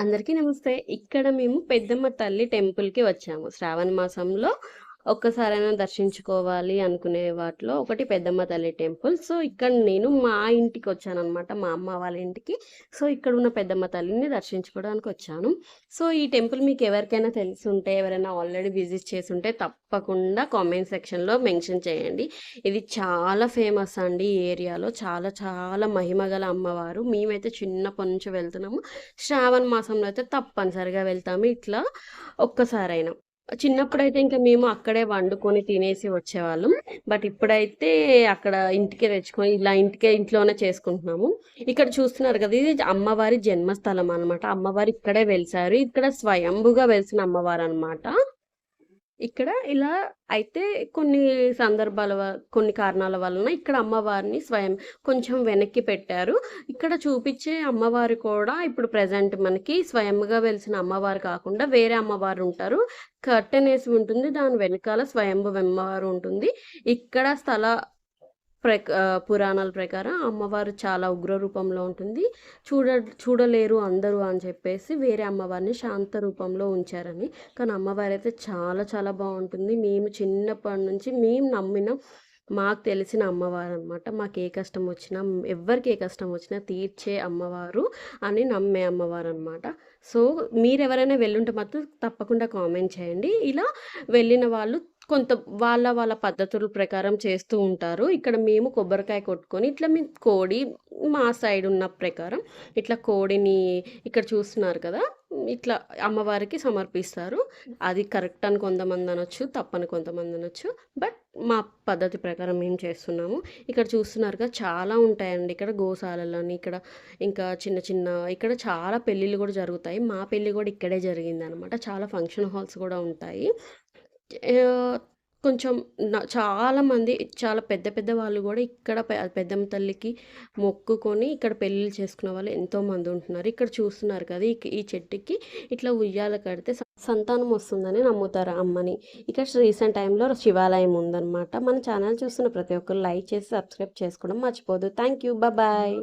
అందరికీ నమస్తే. ఇక్కడ మేము పెద్దమ్మ తల్లి టెంపుల్‌కి వచ్చాము. శ్రావణ మాసంలో ఒక్కసారైనా దర్శించుకోవాలి అనుకునే వాటిలో ఒకటి పెద్దమ్మ తల్లి టెంపుల్. సో, ఇక్కడ నేను మా ఇంటికి వచ్చాను అనమాట మా అమ్మ వాళ్ళ ఇంటికి. సో, ఇక్కడ ఉన్న పెద్దమ్మ తల్లిని దర్శించుకోవడానికి వచ్చాను సో, ఈ టెంపుల్ మీకు ఎవరికైనా తెలిసి ఉంటే ఎవరైనా ఆల్రెడీ విజిట్ చేసి ఉంటే తప్పకుండా కామెంట్ సెక్షన్‌లో మెన్షన్ చేయండి. ఇది చాలా ఫేమస్ అండి ఈ ఏరియాలో. చాలా చాలా మహిమగల అమ్మవారు. మేమైతే చిన్నప్పటి నుంచి వెళ్తున్నాము. శ్రావణ మాసంలో అయితే తప్పనిసరిగా వెళ్తాము ఇట్లా ఒక్కసారైనా. చిన్నప్పుడైతే ఇంకా మేము అక్కడే వండుకొని తినేసి వచ్చేవాళ్ళం. బట్ ఇప్పుడైతే అక్కడ ఇంటికే తెచ్చుకొని ఇలా ఇంటికే ఇంట్లోనే చేసుకుంటున్నాము. ఇక్కడ చూస్తున్నారు కదా! ఇది అమ్మవారి జన్మస్థలం అనమాట. అమ్మవారు ఇక్కడే వెలిసారు. ఇక్కడ స్వయంభుగా వెలిసిన అమ్మవారు అనమాట ఇక్కడ ఇలా అయితే కొన్ని సందర్భాల వ కొన్ని కారణాల వలన ఇక్కడ అమ్మవారిని స్వయం కొంచెం వెనక్కి పెట్టారు. ఇక్కడ చూపించే అమ్మవారు కూడా ఇప్పుడు ప్రజెంట్ మనకి స్వయంగా వెలిసిన అమ్మవారు కాకుండా వేరే అమ్మవారు ఉంటారు. కర్టెనేసి ఉంటుంది. దాని వెనకాల స్వయంభు అమ్మవారు ఉంటుంది. ఇక్కడ స్థల పురాణాల ప్రకారం అమ్మవారు చాలా ఉగ్ర రూపంలో ఉంటుంది. చూడ చూడలేరు అందరూ అని చెప్పేసి వేరే అమ్మవారిని శాంత రూపంలో ఉంచారని. కానీ అమ్మవారు అయితే చాలా చాలా బాగుంటుంది మేము చిన్నప్పటి నుంచి మేము నమ్మిన మాకు తెలిసిన అమ్మవారు అనమాట మాకు ఏ కష్టం వచ్చినా ఎవ్వరికి ఏ కష్టం వచ్చినా తీర్చే అమ్మవారు అని నమ్మే అమ్మవారు అనమాట సో, మీరు ఎవరైనా వెళ్ళుంటే మాత్రం తప్పకుండా కామెంట్ చేయండి. ఇలా వెళ్ళిన వాళ్ళు కొంత వాళ్ళ వాళ్ళ పద్ధతుల ప్రకారం చేస్తూ ఉంటారు. ఇక్కడ మేము కొబ్బరికాయ కొట్టుకొని ఇట్లా మేము కోడి మా సైడ్ ఉన్న ప్రకారం ఇట్లా కోడిని ఇక్కడ చూస్తున్నారు కదా! ఇట్లా అమ్మవారికి సమర్పిస్తారు. అది కరెక్ట్ అని కొంతమంది అనొచ్చు. తప్పని కొంతమంది అనొచ్చు. బట్ మా పద్ధతి ప్రకారం మేము చేస్తున్నాము. ఇక్కడ చూస్తున్నారుగా చాలా ఉంటాయండి. ఇక్కడ గోశాలలని ఇక్కడ ఇంకా చిన్న చిన్న ఇక్కడ చాలా పెళ్ళిళ్ళు కూడా జరుగుతాయి. మా పెళ్ళి కూడా ఇక్కడే జరిగిందనమాట. చాలా ఫంక్షన్ హాల్స్ కూడా ఉంటాయి. కొంచెం చాలామంది చాలా పెద్ద పెద్ద వాళ్ళు కూడా ఇక్కడ పెద్దమ్మ తల్లికి మొక్కుకొని ఇక్కడ పెళ్ళిళ్ళు చేసుకున్న వాళ్ళు ఎంతోమంది ఉంటున్నారు. ఇక్కడ చూస్తున్నారు కదా! ఈ ఈ చెట్టుకి ఇట్లా ఉయ్యాల కడితే సంతానం వస్తుందని నమ్ముతారు అమ్మని. ఇక్కడ రీసెంట్ టైంలో శివాలయం ఉందన్నమాట మన ఛానల్ చూస్తున్న ప్రతి ఒక్కరు లైక్ చేసి సబ్స్క్రైబ్ చేసుకోవడం మర్చిపోదు థ్యాంక్ యూ. బాయ్.